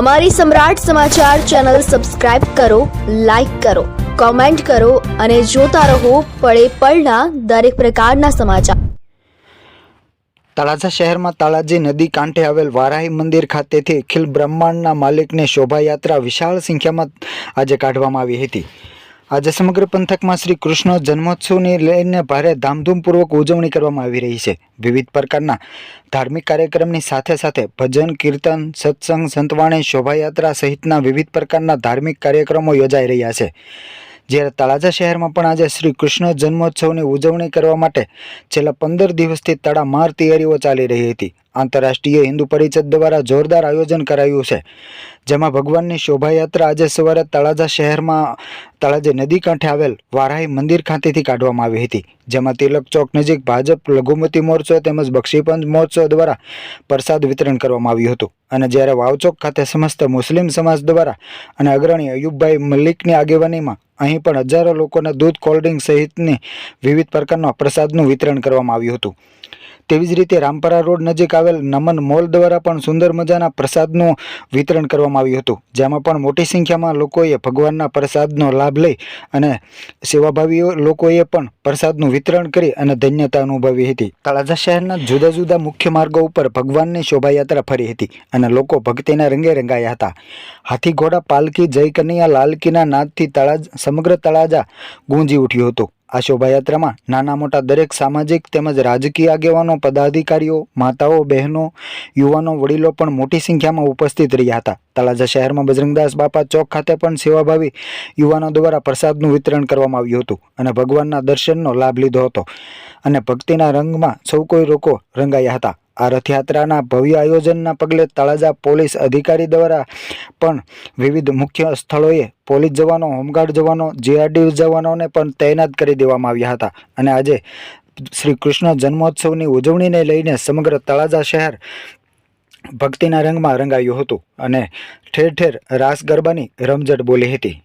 અમારી Samrat Samachar channel subscribe કરો, like કરો, કોમેન્ટ કરો અને જોતા રહો પળે પળના દરેક પ્રકારના સમાચાર. તળાજા શહેરમાં તળાજી નદી કાંઠે આવેલ વારાહી મંદિર ખાતેથી અખિલ બ્રહ્માંડના માલિકની શોભાયાત્રા વિશાળ સંખ્યામાં આજે કાઢવામાં આવી હતી. આજે સમગ્ર પંથકમાં શ્રી કૃષ્ણ જન્મોત્સવની લઈને ભારે ધામધૂમપૂર્વક ઉજવણી કરવામાં આવી રહી છે. વિવિધ પ્રકારના ધાર્મિક કાર્યક્રમની સાથે સાથે ભજન, કીર્તન, સત્સંગ, સંતવાણી, શોભાયાત્રા સહિતના વિવિધ પ્રકારના ધાર્મિક કાર્યક્રમો યોજાઈ રહ્યા છે. જ્યારે તળાજા શહેરમાં પણ આજે શ્રી કૃષ્ણ જન્મોત્સવની ઉજવણી કરવા માટે છેલ્લા પંદર દિવસથી તડામાર તૈયારીઓ ચાલી રહી હતી. આંતરરાષ્ટ્રીય હિન્દુ પરિષદ દ્વારા જોરદાર આયોજન કરાયું છે, જેમાં ભગવાનની શોભાયાત્રા આજે સવારે તળાજા શહેરમાં, તળાજી નદી કાંઠે આવેલ વારાહી મંદિર ખાતેથી કાઢવામાં આવી હતી, જેમાં તિલક ચોક નજીક ભાજપ લઘુમતી મોરચો તેમજ બક્ષીપંચ મોરચો દ્વારા પ્રસાદ વિતરણ કરવામાં આવ્યું હતું. અને જ્યારે વાવચોક ખાતે સમસ્ત મુસ્લિમ સમાજ દ્વારા અને અગ્રણી અયુબભાઈ મલિકની આગેવાનીમાં અહીં પણ હજારો લોકોને દૂધ, કોલ્ડ્રિંક સહિતની વિવિધ પ્રકારના પ્રસાદનું વિતરણ કરવામાં આવ્યું હતું. તેવી જ રીતે રામપરા રોડ નજીક આવેલ નમન મોલ દ્વારા પણ સુંદર મજાના પ્રસાદનું વિતરણ કરવામાં આવ્યું હતું. જેમાં પણ મોટી સંખ્યામાં લોકોએ ભગવાનના પ્રસાદનો લાભ લઈ અને સેવાભાવીઓ લોકોએ પણ પ્રસાદનું વિતરણ કરી અને ધન્યતા અનુભવી હતી. તળાજા શહેરના જુદા જુદા મુખ્ય માર્ગો ઉપર ભગવાનની શોભાયાત્રા ફરી હતી અને લોકો ભક્તિના રંગે રંગાયા હતા. હાથી ઘોડા પાલકી જય કનૈયા લાલકીના નાદથી તળાજ સમગ્ર તળાજા ગુંજી ઉઠ્યું હતું. આ શોભાયાત્રામાં નાના મોટા દરેક સામાજિક તેમજ રાજકીય આગેવાનો, પદાધિકારીઓ, માતાઓ, બહેનો, યુવાનો, વડીલો પણ મોટી સંખ્યામાં ઉપસ્થિત રહ્યા હતા. તળાજા શહેરમાં બજરંગદાસ બાપા ચોક ખાતે પણ સેવાભાવી યુવાનો દ્વારા પ્રસાદનું વિતરણ કરવામાં આવ્યું હતું અને ભગવાનના દર્શનનો લાભ લીધો હતો અને ભક્તિના રંગમાં સૌ કોઈ લોકો રંગાયા હતા. આ રથયાત્રાના ભવ્ય આયોજનના પગલે તળાજા પોલીસ અધિકારી દ્વારા પણ વિવિધ મુખ્ય સ્થળોએ પોલીસ જવાનો, હોમગાર્ડ જવાનો, જીઆરડી જવાનોને પણ તૈનાત કરી દેવામાં આવ્યા હતા. અને આજે શ્રી કૃષ્ણ જન્મોત્સવની ઉજવણીને લઈને સમગ્ર તળાજા શહેર ભક્તિના રંગમાં રંગાયું હતું. અને ઠેર ઠેર રાસ ગરબાની રમઝટ બોલી હતી.